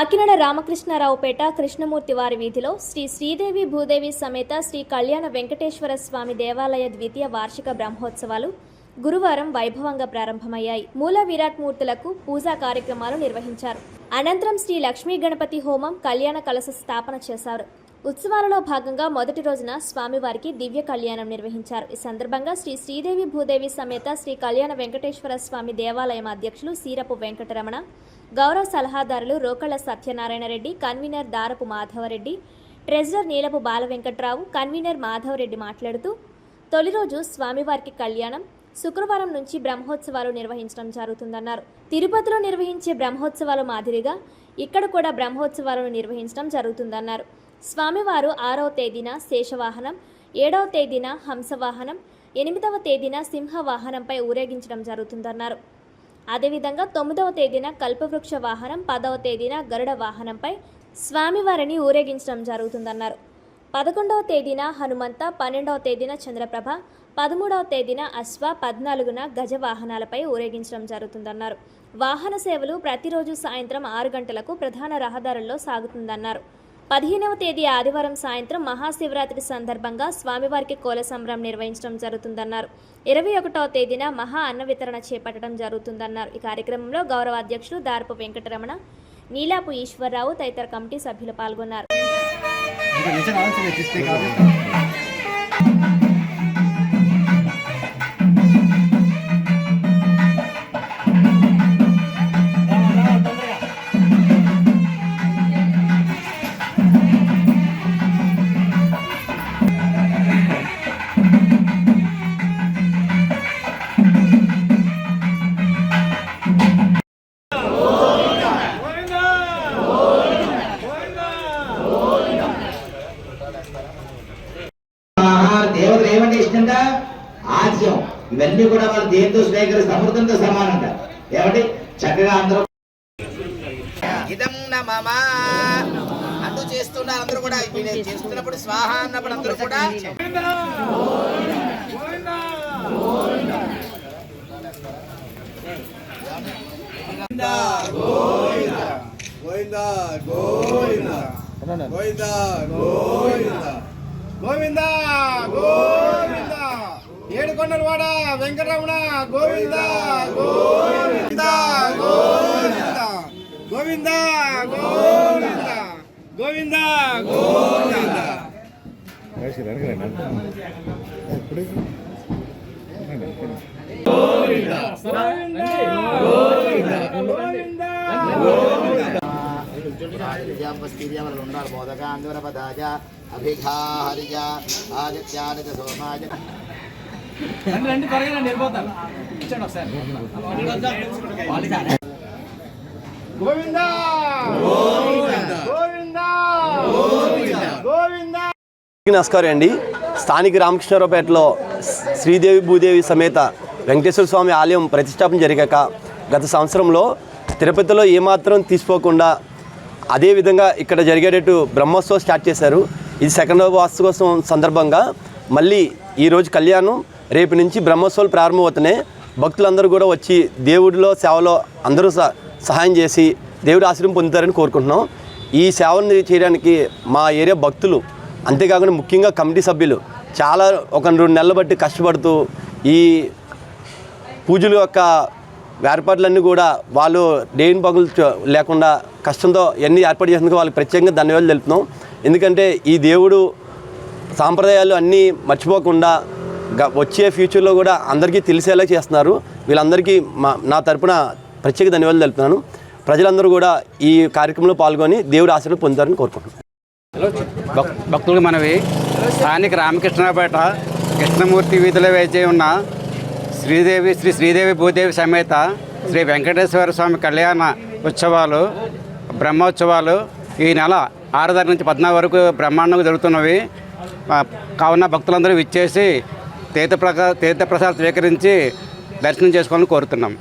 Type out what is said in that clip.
కాకినాడ రామకృష్ణారావుపేట కృష్ణమూర్తి వారి వీధిలో శ్రీ శ్రీదేవి భూదేవి సమేత శ్రీ కళ్యాణ వెంకటేశ్వర స్వామి దేవాలయ ద్వితీయ వార్షిక బ్రహ్మోత్సవాలు గురువారం వైభవంగా ప్రారంభమయ్యాయి. మూల విరాట్ మూర్తులకు పూజా కార్యక్రమాలు నిర్వహించారు. అనంతరం శ్రీ లక్ష్మీ గణపతి హోమం కళ్యాణ కలశ స్థాపన చేశారు. ఉత్సవాలలో భాగంగా మొదటి రోజున స్వామివారికి దివ్య కళ్యాణం నిర్వహించారు. ఈ సందర్భంగా శ్రీ శ్రీదేవి భూదేవి సమేత శ్రీ కళ్యాణ వెంకటేశ్వర స్వామి దేవాలయం అధ్యక్షులు సీరపు వెంకటరమణ గౌరవ సలహాదారులు రోకళ్ళ సత్యనారాయణ రెడ్డి కన్వీనర్ దారపు మాధవరెడ్డి ట్రెజరర్ నీలపు బాల వెంకట్రావు కన్వీనర్ మాధవరెడ్డి మాట్లాడుతూ తొలి రోజు స్వామివారికి కళ్యాణం శుక్రవారం నుంచి బ్రహ్మోత్సవాలు నిర్వహించడం జరుగుతుందన్నారు. తిరుపతిలో నిర్వహించే బ్రహ్మోత్సవాల మాదిరిగా ఇక్కడ కూడా బ్రహ్మోత్సవాలను నిర్వహించడం జరుగుతుందన్నారు. స్వామివారు ఆరవ తేదీన శేషవాహనం ఏడవ తేదీన హంసవాహనం ఎనిమిదవ తేదీన సింహవాహనంపై ఊరేగించడం జరుగుతుందన్నారు. అదేవిధంగా తొమ్మిదవ తేదీన కల్పవృక్ష వాహనం పదవ తేదీన గరుడ వాహనంపై స్వామివారిని ఊరేగించడం జరుగుతుందన్నారు. పదకొండవ తేదీన హనుమంత పన్నెండవ తేదీన చంద్రప్రభ పదమూడవ తేదీన అశ్వ పద్నాలుగున గజ వాహనాలపై ఊరేగించడం జరుగుతుందన్నారు. వాహన సేవలు ప్రతిరోజు సాయంత్రం ఆరు గంటలకు ప్రధాన రహదారుల్లో సాగుతుందన్నారు. పదిహేనవ తేదీ ఆదివారం సాయంత్రం మహాశివరాత్రి సందర్భంగా స్వామివారికి కోల సంబరం నిర్వహించడం జరుగుతుందన్నారు. ఇరవై ఒకటవ తేదీన మహా అన్న వితరణ చేపట్టడం జరుగుతుందన్నారు. ఈ కార్యక్రమంలో గౌరవ అధ్యక్షులు దారపు వెంకటరమణ నీలాపు ఈశ్వరరావు తదితర కమిటీ సభ్యులు పాల్గొన్నారు. ఇవన్నీ కూడా వాళ్ళు దేంతో స్వీకరిస్తే అమృతంతో సమానంట ఏమంటే చక్కగా అందరూ ఇదం నమమా అంటూ చేస్తున్నారు అందరూ కూడా వీళ్ళు చేస్తున్నప్పుడు స్వాహ అన్నప్పుడు అందరూ కూడా గోవింద గోవింద గోవింద గోవింద గోవింద గోవింద ఏడుకొండల వాడ వెంకటరమణ గోవింద గోవింద గోవింద గోవింద గోవింద గోవింద గోవింద. ఉండాలి గోవింద! గోవింద! గోవింద! అందరికీ నమస్కారం అండి. స్థానిక రామకృష్ణారావుపేటలో శ్రీదేవి భూదేవి సమేత వెంకటేశ్వర స్వామి ఆలయం ప్రతిష్టాపన జరిగాక గత సంవత్సరంలో తిరుపతిలో ఏమాత్రం తీసుకోకుండా అదేవిధంగా ఇక్కడ జరిగేటట్టు బ్రహ్మోత్సవం స్టార్ట్ చేశారు. ఇది సెకండ్ వార్షికోత్సవం సందర్భంగా మళ్ళీ ఈరోజు కళ్యాణం రేపు నుంచి బ్రహ్మోత్సవాలు ప్రారంభమవుతున్నాయి. భక్తులందరూ కూడా వచ్చి దేవుడిలో సేవలో అందరూ స- సహాయం చేసి దేవుడి ఆశ్రయం పొందుతారని కోరుకుంటున్నాం. ఈ సేవను చేయడానికి మా ఏరియా భక్తులు అంతేకాకుండా ముఖ్యంగా కమిటీ సభ్యులు చాలా ఒక రెండు నెలలు బట్టి కష్టపడుతూ ఈ పూజల యొక్క ఏర్పాట్లన్నీ కూడా వాళ్ళు డేయిన్ పగులు లేకుండా కష్టంతో ఎన్ని ఏర్పాటు చేసినందుకు వాళ్ళకి ప్రత్యేకంగా ధన్యవాదాలు తెలుపుతున్నాం. ఎందుకంటే ఈ దేవుడు సాంప్రదాయాలు అన్నీ మర్చిపోకుండా వచ్చే ఫ్యూచర్లో కూడా అందరికీ తెలిసేలా చేస్తున్నారు. వీళ్ళందరికీ మా నా తరపున ప్రత్యేక ధన్యవాదాలు తెలుపుతున్నాను. ప్రజలందరూ కూడా ఈ కార్యక్రమంలో పాల్గొని దేవుడి ఆశీర్వాదం పొందుతారని కోరుకుంటున్నాను. భక్- భక్తులకు మనవి. స్థానిక రామకృష్ణపేట కృష్ణమూర్తి వీధిలో వేచి ఉన్న శ్రీదేవి శ్రీ శ్రీదేవి భూదేవి సమేత శ్రీ వెంకటేశ్వర స్వామి కళ్యాణ ఉత్సవాలు బ్రహ్మోత్సవాలు ఈ నెల ఆరు తారీఖు నుంచి పద్నాలుగు వరకు బ్రహ్మాండంగా జరుగుతున్నవి. కావున భక్తులందరూ విచ్చేసి తీర్థ ప్రకా తీర్థప్రసాదం స్వీకరించి దర్శనం చేసుకోవాలని కోరుతున్నాం.